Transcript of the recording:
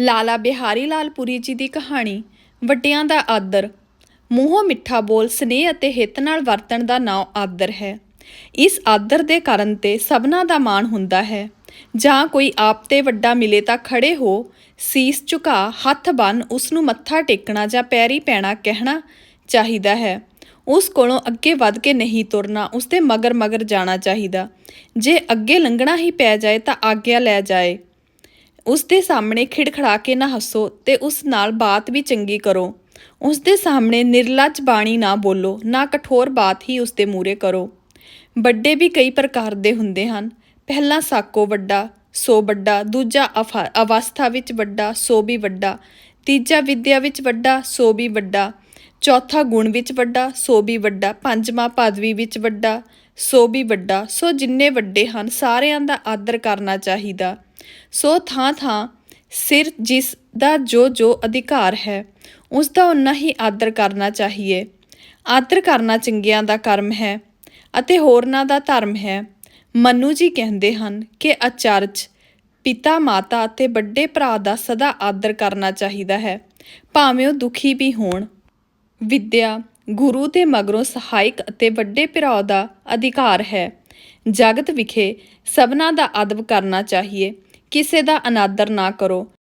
ਲਾਲਾ ਬਿਹਾਰੀ ਲਾਲ ਪੁਰੀ ਜੀ ਦੀ ਕਹਾਣੀ, ਵੱਡਿਆਂ ਦਾ ਆਦਰ। ਮੂੰਹੋਂ ਮਿੱਠਾ ਬੋਲ, ਸਨੇਹ ਅਤੇ ਹਿੱਤ ਨਾਲ ਵਰਤਣ ਦਾ ਨਾਂ ਆਦਰ ਹੈ। ਇਸ ਆਦਰ ਦੇ ਕਾਰਨ ਤੇ ਸਭਨਾਂ ਦਾ ਮਾਣ ਹੁੰਦਾ ਹੈ। ਜਾਂ ਕੋਈ ਆਪ ਤੇ ਵੱਡਾ ਮਿਲੇ ਤਾਂ ਖੜੇ ਹੋ, ਸੀਸ ਝੁਕਾ, ਹੱਥ ਬੰਨ ਉਸ ਨੂੰ ਮੱਥਾ ਟੇਕਣਾ ਜਾਂ ਪੈਰੀ ਪੈਣਾ ਕਹਿਣਾ ਚਾਹੀਦਾ ਹੈ। ਉਸ ਕੋਲੋਂ ਅੱਗੇ ਵੱਧ ਕੇ ਨਹੀਂ ਤੁਰਨਾ ਉਸ ਦੇ ਮਗਰ ਮਗਰ ਜਾਣਾ ਚਾਹੀਦਾ। ਜੇ ਅੱਗੇ ਲੰਘਣਾ ਹੀ ਪੈ ਜਾਏ ਤਾਂ ਆਗਿਆ ਲੈ ਜਾਏ। ਉਸ ਦੇ ਸਾਹਮਣੇ ਖਿੜਖੜਾ ਕੇ ਨਾ ਹੱਸੋ ਤੇ ਉਸ ਨਾਲ ਬਾਤ ਵੀ ਚੰਗੀ ਕਰੋ। ਉਸ ਦੇ ਸਾਹਮਣੇ ਨਿਰਲੱਜ ਬਾਣੀ ਨਾ ਬੋਲੋ, ਨਾ ਕਠੋਰ ਬਾਤ ਹੀ ਉਸ ਦੇ ਮੂਰੇ ਕਰੋ। ਵੱਡੇ ਵੀ ਕਈ ਪ੍ਰਕਾਰ ਦੇ ਹੁੰਦੇ ਹਨ। ਪਹਿਲਾ ਸਾਕੋ ਵੱਡਾ, ਸੋ ਵੱਡਾ, ਦੂਜਾ ਅਫਾ- ਅਵਸਥਾ ਵਿੱਚ ਵੱਡਾ, ਸੋ ਵੀ ਵੱਡਾ, ਤੀਜਾ ਵਿਦਿਆ ਵਿੱਚ ਵੱਡਾ, ਸੋ ਵੀ ਵੱਡਾ, ਚੌਥਾ ਗੁਣ ਵਿੱਚ ਵੱਡਾ, ਸੋ ਵੀ ਵੱਡਾ, ਪੰਜਵਾਂ ਪਦਵੀ ਵਿੱਚ ਵੱਡਾ, ਸੋ ਵੀ ਵੱਡਾ, ਸੋ ਜਿੰਨੇ ਵੱਡੇ ਹਨ ਸਾਰਿਆਂ ਦਾ ਆਦਰ ਕਰਨਾ ਚਾਹੀਦਾ। ਸੋ ਥਾਂ ਥਾਂ ਸਿਰ ਜਿਸ ਦਾ ਜੋ ਜੋ ਅਧਿਕਾਰ ਹੈ, ਉਸ ਦਾ ਉਨਾ ਹੀ ਆਦਰ ਕਰਨਾ ਚਾਹੀਏ। ਆਦਰ ਕਰਨਾ ਚੰਗਿਆਂ ਦਾ ਕਰਮ ਹੈ ਅਤੇ ਹੋਰਨਾਂ ਦਾ ਧਰਮ ਹੈ। ਮਨੂ ਜੀ ਕਹਿੰਦੇ ਹਨ ਕਿ ਅਚਰਜ ਪਿਤਾ, ਮਾਤਾ ਅਤੇ ਵੱਡੇ ਭਰਾ ਦਾ ਸਦਾ ਆਦਰ ਕਰਨਾ ਚਾਹੀਦਾ ਹੈ, ਭਾਵੇਂ ਉਹ ਦੁਖੀ ਵੀ ਹੋਣ। ਵਿਦਿਆ ਗੁਰੂ ਦੇ ਮਗਰੋਂ ਸਹਾਇਕ ਅਤੇ ਵੱਡੇ ਭਰਾ ਦਾ ਅਧਿਕਾਰ ਹੈ। ਜਗਤ ਵਿਖੇ ਸਭਨਾਂ ਦਾ ਅਦਬ ਕਰਨਾ ਚਾਹੀਏ। ਕਿਸੇ ਦਾ ਅਨਾਦਰ ਨਾ ਕਰੋ।